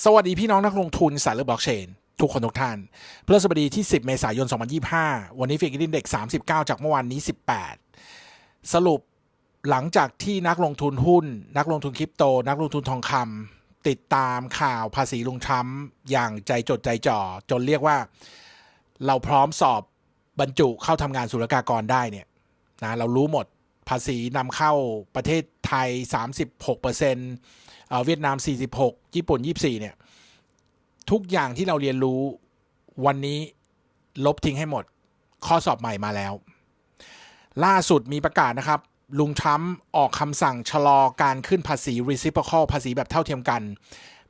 สวัสดีพี่น้องนักลงทุนสายเลือกบล็อกเชน ทุกคนทุกท่านเพื่อสบดีที่ 10 เมษายน 2025 วันนี้ฟิกอินเด็ก 39 จากเมื่อวานนี้ 18 สรุปหลังจากที่นักลงทุนหุ้น นักลงทุนคริปโต นักลงทุนทองคำติดตามข่าวภาษีลุงทรัมป์อย่างใจจดใจจ่อ จนเรียกว่า เราพร้อมสอบบรรจุเข้าทำงานศุลกากรได้เนี่ยนะเรารู้หมด ภาษีนำเข้าประเทศไทย 36%เอ่อเวียดนาม 46 ญี่ปุ่น 24 เนี่ย ทุกอย่างที่เราเรียนรู้วันนี้ลบทิ้งให้หมด ข้อสอบใหม่มาแล้ว ล่าสุดมีประกาศนะครับ ลุงทรัมป์ออกคำสั่งชะลอการขึ้นภาษี reciprocal ภาษีแบบเท่าเทียมกัน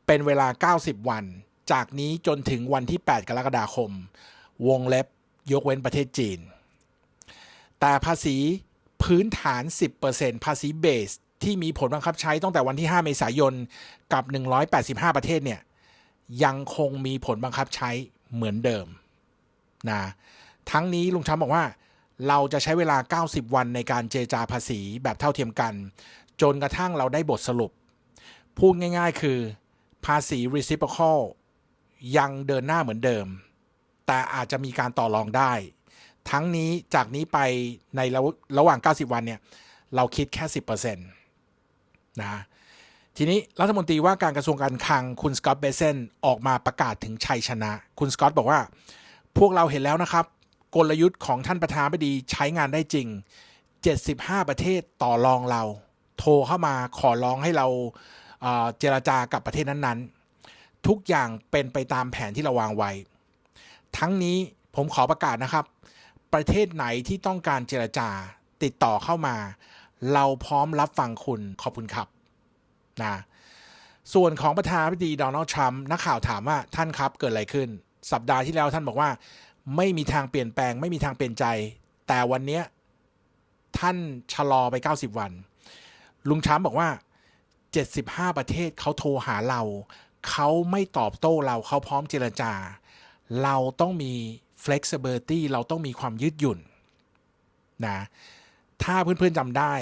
เป็นเวลา 90 วัน จากนี้จนถึงวันที่ 8 กรกฎาคม วงเล็บยกเว้นประเทศจีน แต่ภาษี พื้นฐาน 10%ภาษีเบส ที่มีผลบังคับใช้ตั้งแต่วันที่ 5 เมษายน กับ 185 ประเทศเนี่ย ยังคงมีผลบังคับใช้เหมือนเดิมนะทั้งนี้ลุงช้ำบอกว่า เราจะใช้เวลา 90 วันในการเจรจาภาษีแบบเท่าเทียมกัน จนกระทั่งเราได้บทสรุป พูดง่ายๆ คือ ภาษี reciprocal ยังเดินหน้าเหมือนเดิม แต่อาจจะมีการต่อรองได้ ทั้งนี้จากนี้ไปในระระหว่าง 90 วันเนี่ย เราคิดแค่ 10%นะ ทีนี้รัฐมนตรีว่าการกระทรวงการคลังคุณสกอตเบเซนออกมาประกาศถึงชัยชนะ คุณสกอตบอกว่า พวกเราเห็นแล้วนะครับ กลยุทธ์ของท่านประธานาธิบดีใช้งานได้จริง 75 ประเทศต่อรองเรา โทรเข้ามาขอร้องให้เราเอ่อเจรจากับประเทศนั้นๆ ทุกอย่างเป็นไปตามแผนที่เราวางไว้ ทั้งนี้ผมขอประกาศนะครับ ประเทศไหนที่ต้องการเจรจาติดต่อเข้ามา เราพร้อมรับฟังคุณขอบคุณครับนะส่วนของประธานาธิบดีโดนัลด์ทรัมป์นักข่าวถามว่าท่านครับเกิดอะไรขึ้น สัปดาห์ที่แล้วท่านบอกว่า ไม่มีทางเปลี่ยนแปลง ไม่มีทางเปลี่ยนใจ แต่วันนี้ท่านชะลอไป 90 วัน ลุงทรัมป์บอกว่า 75 ประเทศเขาโทรหาเรา เขาไม่ตอบโต้เราเขาพร้อมเจรจา เราต้องมี flexibility เราต้องมีความยืดหยุ่นนะถ้าเพื่อนๆจำได้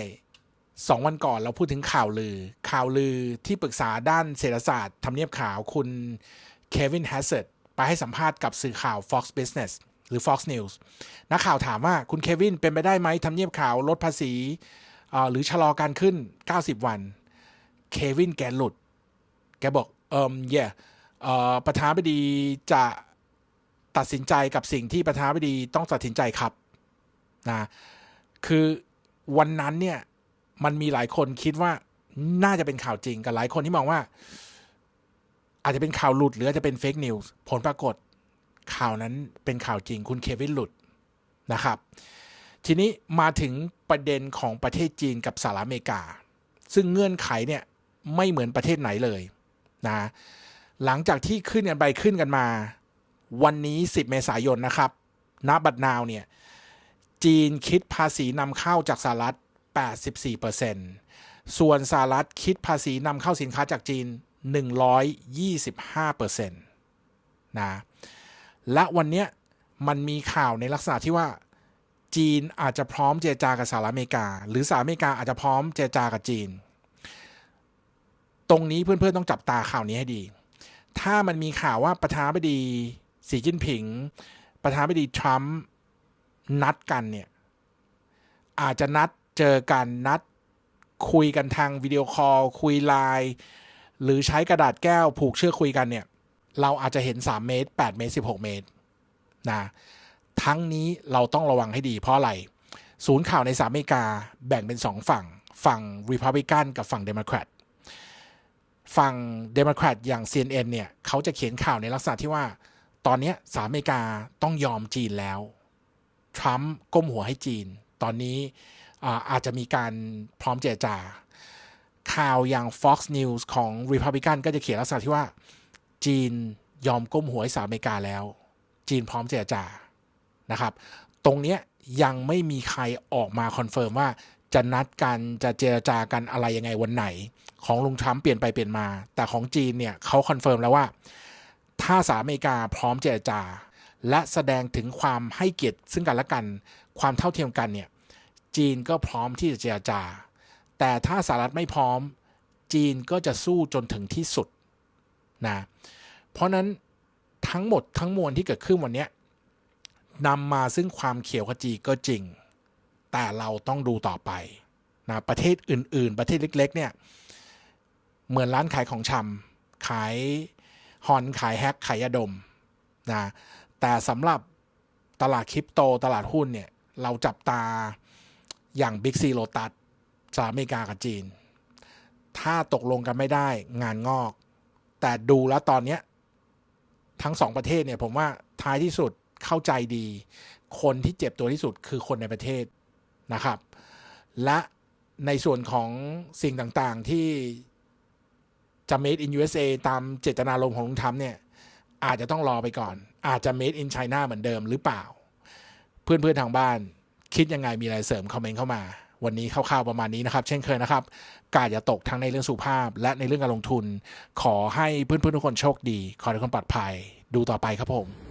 สองวันก่อนเราพูดถึงข่าวลือ ข่าวลือที่ปรึกษาด้านเศรษฐศาสตร์ทำเนียบข่าวคุณเควินแฮสเซตไปให้สัมภาษณ์กับสื่อข่าว Fox Business หรือ Fox News นักข่าวถามว่าคุณเควินเป็นไปได้ไหมทำเนียบข่าวลดภาษีหรือชะลอการขึ้น 90 วัน เควินแกหลุด แกบอกเอิมเย่ประธานาธิบดีจะ ตัดสินใจกับสิ่งที่ประธานาธิบดีต้องตัดสินใจครับนะคือวันนั้นเนี่ยมันมีหลายคนคิดว่าน่าจะเป็นข่าวจริงกับหลายคนที่มองว่า อาจจะเป็นข่าวหลุด หรืออาจจะเป็นเฟกนิวส์ผลปรากฏข่าวนั้นเป็นข่าวจริงคุณเควินหลุดนะครับ ทีนี้มาถึงประเด็นของประเทศจีนกับสหรัฐอเมริกา ซึ่งเงื่อนไขเนี่ยไม่เหมือนประเทศไหนเลยนะหลังจากที่ขึ้นกันไปขึ้นกันมา วันนี้ 10 เมษายนนะครับณบัดนาวเนี่ย จีนคิดภาษีนำเข้าจากสหรัฐ 84%ส่วนสหรัฐคิดภาษีนำเข้าสินค้าจากจีน 125%นะและวันเนี้ยมันมีข่าวในลักษณะที่ว่าจีนอาจจะพร้อมเจรจากับสหรัฐอเมริกา หรือสหรัฐอเมริกาอาจจะพร้อมเจรจากับจีน ตรงนี้เพื่อนๆต้องจับตาข่าวนี้ให้ดี ถ้ามันมีข่าวว่าประธานาธิบดี สีจิ้นผิง ประธานาธิบดีทรัมป์นัดกันเนี่ย อาจจะนัดเจอกันนัดคุยกันทางวิดีโอคอลคุยไลน์หรือใช้กระดาษแก้วผูกเชือกคุยกันเนี่ย เราอาจจะเห็น 3 เมตร 8 เมตร 16 เมตรนะทั้งนี้เราต้องระวังให้ดีเพราะอะไร ศูนย์ข่าวในสหรัฐอเมริกาแบ่งเป็น 2 ฝั่ง ฝั่ง Republican กับฝั่ง Democrat ฝั่ง Democrat อย่าง CNN เนี่ย เขาจะเขียนข่าวในลักษณะที่ว่า ตอนนี้สหรัฐอเมริกาต้องยอมจีนแล้ว ทรัมป์ก้มหัวให้จีน ตอนนี้อาอาจจะมีการพร้อมเจรจา ข่าวอย่าง Fox News ของ Republican ก็จะเขียนลักษณะที่ว่า จีนยอมก้มหัวให้สหรัฐอเมริกาแล้ว จีนพร้อมเจรจานะครับ ตรงเนี้ยยังไม่มีใครออกมาคอนเฟิร์มว่าจะนัดกันจะเจรจากันอะไรยังไงวันไหน ของลุงทรัมป์เปลี่ยนไปเปลี่ยนมา แต่ของจีนเนี่ยเขาคอนเฟิร์มแล้วว่า ถ้าสหรัฐอเมริกาพร้อมเจรจา และแสดงถึงความให้เกียรติซึ่งกันและกัน ความเท่าเทียมกันเนี่ยจีนก็พร้อมที่จะเจรจา แต่ถ้าสหรัฐไม่พร้อม จีนก็จะสู้จนถึงที่สุดนะเพราะนั้นทั้งหมดทั้งมวลที่เกิดขึ้นวันนี้นำมาซึ่งความเขียวขจีก็จริง แต่เราต้องดูต่อไปนะประเทศอื่น ๆ ประเทศเล็ก ๆ เนี่ย เหมือนร้านขายของชำขาย ฮอนขายแฮกขายยาดมนะแต่สำหรับตลาดคริปโตตลาดหุ้นเนี่ย เราจับตาอย่าง Big C Lotus สหรัฐอเมริกากับจีน ถ้าตกลงกันไม่ได้งานงอก แต่ดูแล้วตอนเนี้ทั้งสองประเทศเนี่ยผมว่าท้ายที่สุดเข้าใจดี คนที่เจ็บตัวที่สุดคือคนในประเทศนะครับ และในส่วนของสิ่งต่างๆที่ จะ made in USA ตามเจตนารมณ์ของลุงทรัมป์เนี่ยอาจจะต้องรอไปก่อน อาจจะ made in China เหมือนเดิมหรือเปล่า เพื่อนๆทางบ้าน คิดยังไงมีอะไรเสริมคอมเมนต์เข้ามา วันนี้คร่าวๆประมาณนี้นะครับ เช่นเคยนะครับ กาดอย่าตกทั้งในเรื่องสุภาพ และในเรื่องการลงทุน ขอให้เพื่อนๆทุกคนโชคดี ขอให้ทุกคนปลอดภัย ดูต่อไปครับผม